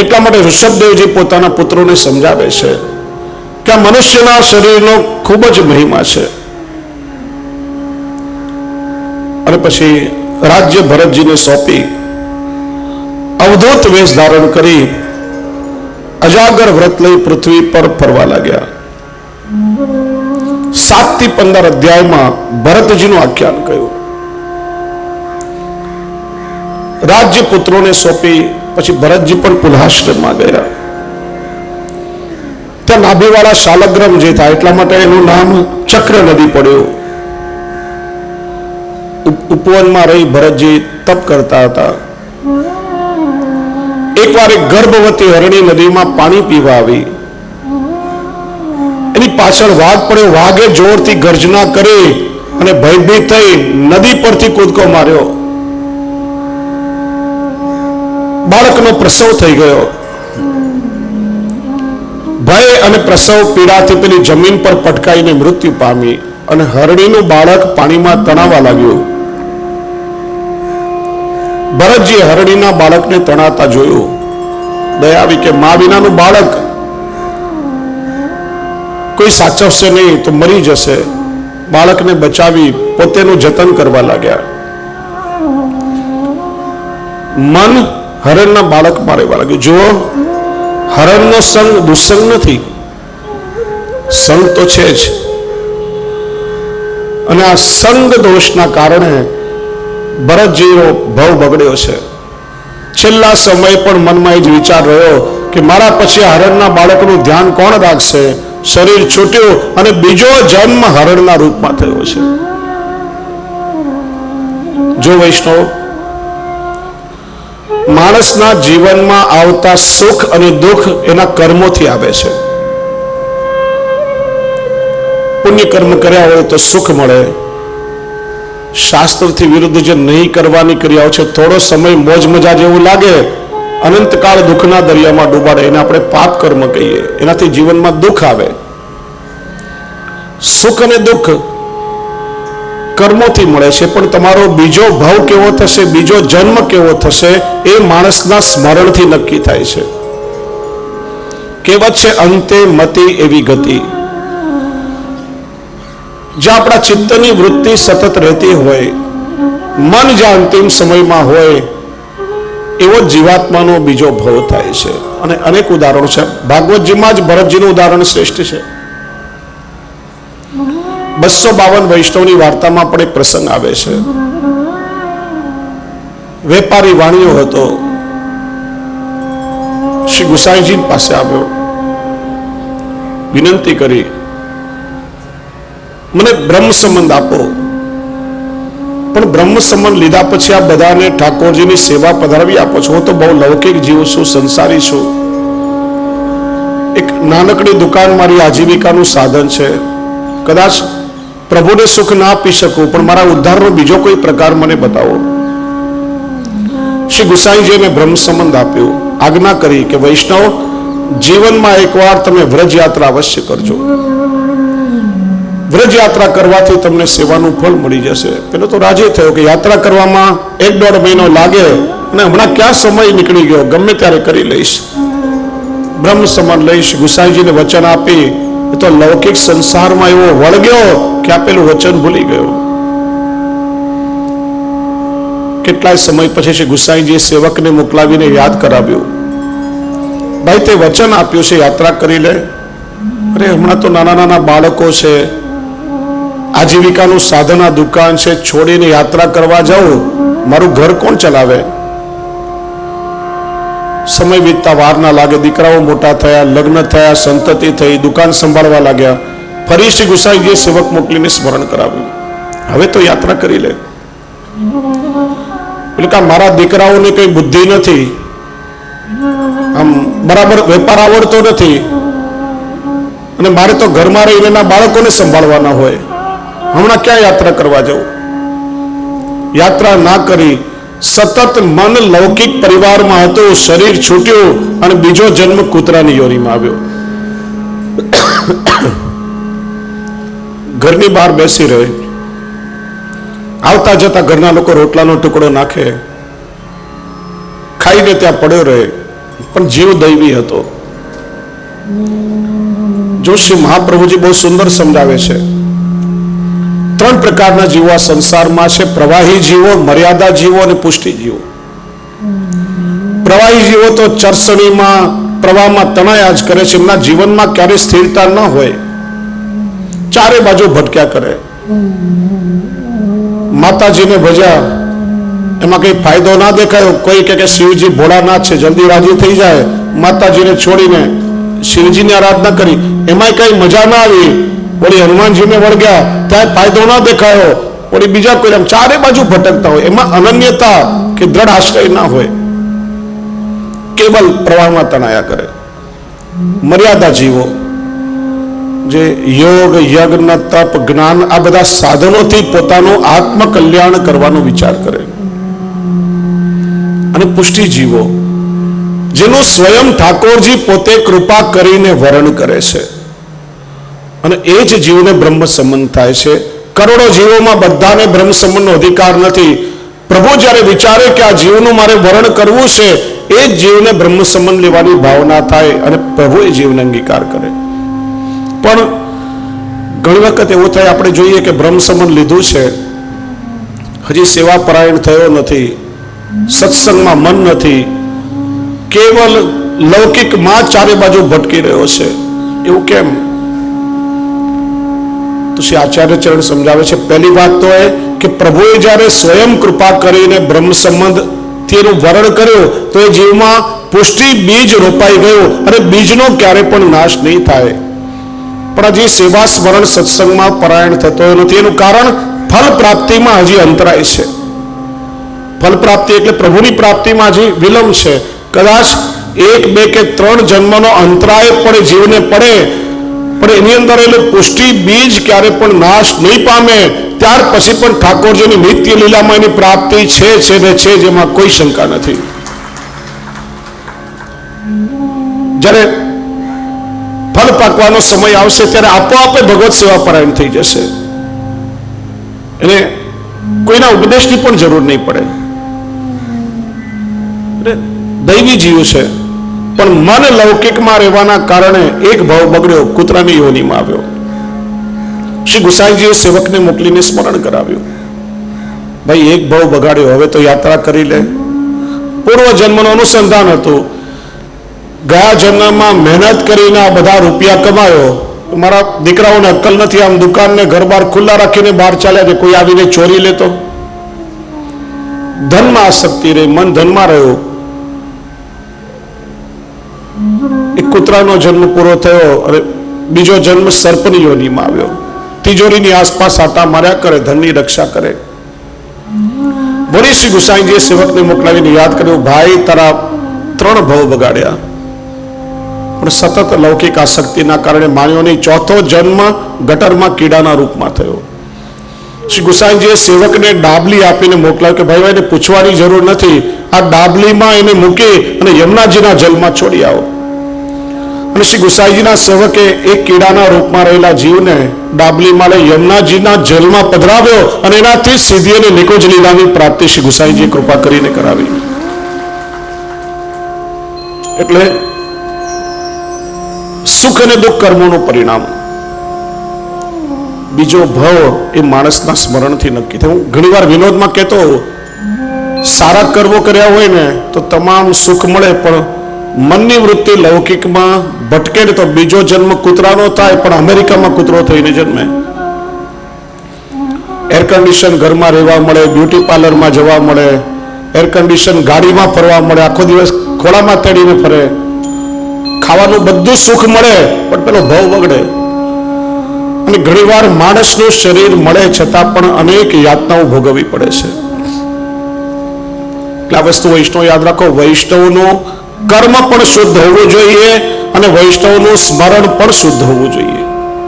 એટલા માટે ઋષભદેવજી પોતાના પુત્રોને સમજાવે છે કે મનુષ્યના શરીરનો ખૂબ જ મહિમા છે. અને પછી રાજ્ય ભરતજીને સોંપી, અવધૂત વેશ ધારણ કરી અજાગર વ્રત લઈ પૃથ્વી પર ફરવા લાગ્યા. સાતથી પંદર અધ્યાયમાં ભરતજીનું આખ્યાન કહ્યું. રાજ્ય પુત્રોને સોંપી, પછી ભરતજી પણ પુલહાશ્રમમાં ગયા ત્યાં નાભીવાળા શાલગ્રામ જે થાય, એટલા માટે એનું નામ ચક્ર નદી પડ્યું. ઉપ- ઉપવનમાં રહી ભરતજી તપ કરતા હતા. એકવાર એક ગર્ભવતી હરણી નદીમાં પાણી પીવા આવી. એની પાછળ વાઘ પડ્યો. વાઘે જોરથી ગર્જના કરી અને ભયભીત થઈ નદી પરથી કૂદકો માર્યો. બાળકનો પ્રસવ થઈ ગયો. ભય અને પ્રસવ પીડાથી પેલી જમીન પર પટકાઈને મૃત્યુ પામી અને હરણીનું બાળક પાણીમાં તણાવા લાગ્યું. ભરતજીએ હરણીના બાળકને તણાતા જોયું. દયા આવી કે મા વિનાનું બાળક કોઈ સાચવશે નહીં તો મરી જશે. બાળકને બચાવી પોતેનું જતન કરવા લાગ્યા. મન હરણના બાળક મારે લાગ્યું. જુઓ, હરણનો સંગ દુસંગ નથી. સંગ તો છે જ. અને આ સંગ દોષના કારણે ભરતજીનો ભવ બગડ્યો છે. છેલ્લા સમય પણ મનમાં એ જ વિચાર રહ્યો કે મારા પછી હરણના બાળકનું ધ્યાન કોણ રાખશે? શરીર છૂટ્યું અને બીજો જન્મ હરણના રૂપમાં થયો છે. જો વૈષ્ણવ માણસના જીવનમાં આવતા સુખ અને દુઃખ એના કર્મોથી આવે છે. પુણ્ય કર્મ કર્યા હોય તો સુખ મળે. શાસ્ત્રથી વિરુદ્ધ જે નહીં કરવાની ક્રિયાઓ છે, થોડો સમય મોજ મજા જેવું લાગે, અનંતકાળ દુઃખના દરિયામાં ડૂબાડે, એને આપણે પાપ કર્મ કહીએ. એનાથી જીવનમાં દુઃખ આવે. સુખ અને દુઃખ કર્મોથી મળે છે, પણ તમારો બીજો ભાવ કેવો થશે, બીજો જન્મ કેવો થશે, એ માણસના સ્મરણથી નક્કી થાય છે. કહેવત છે, અંતે મતિ એવી ગતિ. જ્યાં આપણા ચિત્તની વૃત્તિ સતત રહેતી હોય, મન જ્યાં અંતિમ સમયમાં હોય, એવો જીવાત્માનો બીજો ભવ થાય છે. અને અનેક ઉદાહરણો છે. ભાગવતજીમાં જ ભરતજીનું ઉદાહરણ શ્રેષ્ઠ છે. બસો બાવન વૈષ્ણવની વાર્તામાં પણ એક પ્રસંગ આવે છે. વેપારી વાણિયો હતો. શ્રી ગુસાઈજી પાસે આવ્યો. વિનંતી કરી. મને બ્રહ્મ સંબંધ આપો. પણ બ્રહ્મ સંબંધ લીધા પછી આ બધાને ઠાકોરજીની સેવા પધારવી આપો છો. હું તો બહુ લૌકિક જીવ છું, સંસારી છું. એક નાનકડી દુકાન મારી આજીવિકાનું સાધન છે. કદાચ પ્રભુને સુખ ના આપી શકું, પણ મારા ઉદ્ધારનો બીજો કોઈ પ્રકાર મને બતાવો. શ્રી ગુસાઈજીને બ્રહ્મ સંબંધ આપ્યો. આજ્ઞા કરી કે વૈષ્ણવ, જીવનમાં એકવાર તમે વ્રજ યાત્રા અવશ્ય કરજો. વ્રજ યાત્રા કરવાથી તમને સેવાનું ફળ મળી જશે. પેલો તો રાજી થયો કે યાત્રા કરવામાં એક દોઢ મહિનો લાગે અને હમણાં ક્યાં સમય નીકળી ગયો? ગમે ત્યારે કરી લઈશ. બ્રહ્મ સંબંધ લઈશ ગુસાઈજીને વચન આપી તો લૌકિક સંસારમાં એવો વળગ્યો કે આપેલું વચન ભૂલી ગયો. કેટલાય સમય પછી શ્રી ગુસાઈજીએ સેવકને મોકલાવીને યાદ કરાવ્યું. ભાઈ, તે વચન આપ્યું છે, યાત્રા કરી લે. અરે, હમણાં તો નાના નાના બાળકો છે. આજીવિકાનું સાધન આ દુકાન છે. છોડીને યાત્રા કરવા જાઉં. મારું ઘર કોણ ચલાવે? સમય વીતતા વાર ના લાગે, દીકરાઓ મોટા થયા, લગ્ન થયા, સંતતિ થઈ, દુકાન સંભાળવા લાગ્યા. ફરી શ્રી ગુસાઈજીએ સેવક મોકલીને સ્મરણ કરાવ્યું. હવે તો યાત્રા કરી લે. એટલે કે મારા દીકરાઓને કઈ બુદ્ધિ નથી. આમ બરાબર વેપાર આવડતો નથી. અને મારે તો ઘરમાં રહીને એના બાળકોને સંભાળવાના હોય. હમણાં ક્યાં યાત્રા કરવા જવું? યાત્રા ના કરી સતત મન લૌકિક પરિવારમાં હતું, શરીર છૂટ્યું અને બીજો જન્મ કૂતરાની યોનીમાં આવ્યો. ઘરની બહાર બેસી રહે. આવતા જતા ઘરના લોકો રોટલાનો ટુકડો નાખે. ખાઈને ત્યાં પડ્યો રહે, પણ જીવ દૈવી હતો. જોશી મહાપ્રભુજી બહુ સુંદર સમજાવે છે. ત્રણ પ્રકારના જીવો આ સંસારમાં છે. પ્રવાહી જીવો, મર્યાદા જીવો અને પુષ્ટિ જીવો. પ્રવાહી જીવો તો ચરસણીમાં, પ્રવાહમાં તણાયા જ કરે છે. એમના જીવનમાં ક્યારેય સ્થિરતા ન હોય. ચારે બાજુ ભટક્યા કરે. માતાજીને ભજ્યા. એમાં કઈ ફાયદો ના દેખાયો. કોઈ કે શિવજી ભોળાનાથ છે, જલ્દી રાજી થઈ જાય. માતાજીને છોડીને શિવજીની આરાધના કરી. એમાંય કઈ મજા ના આવી. વળી હનુમાનજીને વળગ્યા ત્યાં ફાયદો ના દેખાયો. વળી બીજા કોઈ આમ ચારે બાજુ ભટકતા હોય. એમાં અનન્યતા કે દ્રઢ આશ્રય ના હોય. કેવલ પ્રવાહમાં તણાયા કરે. મર્યાદા જીવો. જે યોગ, યજ્ઞ, તપ, જ્ઞાન, આ બધા સાધનોથી પોતાનું આત્મકલ્યાણ કરવાનો વિચાર કરે. અને પુષ્ટિ જીવો, જેનું સ્વયં ઠાકોરજી પોતે કૃપા કરીને વરણ કરે છે. અને એ જ જીવને બ્રહ્મ સંબંધ થાય છે. કરોડો જીવોમાં બધાને બ્રહ્મ સંબંધનો અધિકાર નથી. પ્રભુ જ્યારે વિચારે કે આ જીવનું મારે વર્ણ કરવું છે, એ જ જીવને બ્રહ્મ સંબંધ લેવાની ભાવના થાય અને પ્રભુ એ જીવને અંગીકાર કરે. પણ ઘણી વખત એવું થાય, આપણે જોઈએ કે બ્રહ્મ સંબંધ લીધું છે. હજી સેવા પરાયણ થયો નથી. સત્સંગમાં મન નથી. કેવલ લૌકિકમાં ચારે બાજુ ભટકી રહ્યો છે. એવું કેમ? તો શ્રી આચાર્ય ચરણ સમજાવે છે. પહેલી વાત તો એ કે પ્રભુએ જ્યારે સ્વયં કૃપા કરીને બ્રહ્મ સંબંધ તેનું વર્ણ કર્યું, તો એ જીવમાં પુષ્ટિ બીજ રોપાઈ ગયો અને બીજનો ક્યારે પણ નાશ નહીં થાય. પણ હજી સેવા સ્મરણ સત્સંગમાં પરાયણ થતો નથી. એનું કારણ ફલ પ્રાપ્તિમાં હજી અંતરાય છે. ફલ પ્રાપ્તિ એટલે પ્રભુની પ્રાપ્તિમાં હજી વિલંબ છે. કદાચ એક, બે કે ત્રણ જન્મનો અંતરાય પણ જીવને પડે પણ એની અંદર એટલે પુષ્ટિ, બીજ ક્યારે પણ નાશ નહીં પામે, ત્યાર પછી પણ ઠાકોરજીની નિત્ય લીલામાં એની પ્રાપ્તિ છે છે ને છે જેમાં કોઈ શંકા નથી. જ્યારે ફળ પાકવાનો સમય આવશે ત્યારે આપોઆપે ભગવત સેવા પરાયણ થઈ જશે. એને કોઈના ઉપદેશની પણ જરૂર નહીં પડે. દૈવી જીવ છે. પણ મન લૌકિકમાં રહેવાના કારણે એક ભાવ બગડ્યો, કૂતરાની યોનીમાં આવ્યો. શ્રી ગુસાઈજીએ સેવકને મોકલીને સ્મરણ કરાવ્યું. ભાઈ, એક ભાવ બગાડ્યો, હવે તો યાત્રા કરી લે. પૂર્વ જન્મનું અનુસંધાન હતું. ગયા જન્મમાં મહેનત કરીને આ બધા રૂપિયા કમાયો. મારા દીકરાઓને અક્કલ નથી, આમ દુકાનને ઘર બહાર ખુલ્લા રાખીને બહાર ચાલ્યા છે કોઈ આવીને ચોરી લેતો? ધનમાં આસક્તિ રહી, મન ધનમાં રહ્યું. એક કૂતરાનો જન્મ પૂરો થયો અને બીજો જન્મ સર્પની યોનીમાં આવ્યો. તિજોરીની આસપાસ આટા માર્યા કરે, ધનની રક્ષા કરે. શ્રી ગુસાઈજીએ સેવકને મોકલાવીને યાદ કર્યું, ભાઈ, તારા ત્રણ ભવ બગાડ્યા. પણ સતત લૌકિક આસક્તિના કારણે માન્યો નહીં ચોથો જન્મ ગટરમાં કીડાના રૂપમાં થયો. શ્રી ગુસાઈજીએ સેવકને ડાબલી આપીને મોકલાવ્યો કે ભાઈ, એને પૂછવાની જરૂર નથી. આ ડાબલીમાં એને મૂકી અને યમુનાજીના જલમાં છોડી આવો. અને શ્રી ગુસાઈજીના સેવકે એક કીડાના રૂપમાં રહેલા જીવને ડાબલી માલે યમુનાજીના જલમાં પધરાવ્યો અને એનાથી સીધી અને નિકોજ લીલાની પ્રાપ્તિ શ્રી ગુસાઈજીએ કૃપા કરીને કરાવી. એટલે સુખ અને દુઃખ કર્મોનું પરિણામ. બીજો ભવ એ માણસના સ્મરણથી નક્કી થાય. હું ઘણીવાર વિનોદમાં કહેતો સારા કર્મો કર્યા હોય ને તો તમામ સુખ મળે, પણ મનની વૃત્તિ લૌકિકમાં ભટકે તો બીજો જન્મ કૂતરાનો થાય, પણ અમેરિકામાં કૂતરો થઈને જન્મે. એર કન્ડિશન ઘરમાં રહેવા મળે બ્યુટી પાર્લરમાં જવા મળે એર કન્ડિશન ગાડીમાં ફરવા મળે, આખો દિવસ ખોળામાં તેડીને ફરે. ખાવાનું બધું સુખ મળે, પણ પેલો ભાવ બગડે. અને ઘણીવાર માણસનું શરીર મળે છતાં પણ અનેક યાતનાઓ ભોગવવી પડે છે. એટલે આ વસ્તુ વૈષ્ણવ યાદ રાખો, વૈષ્ણવનું કર્મ પણ શુદ્ધ હોવું જોઈએ અને વૈષ્ણવનું સ્મરણ પણ શુદ્ધ હોવું જોઈએ.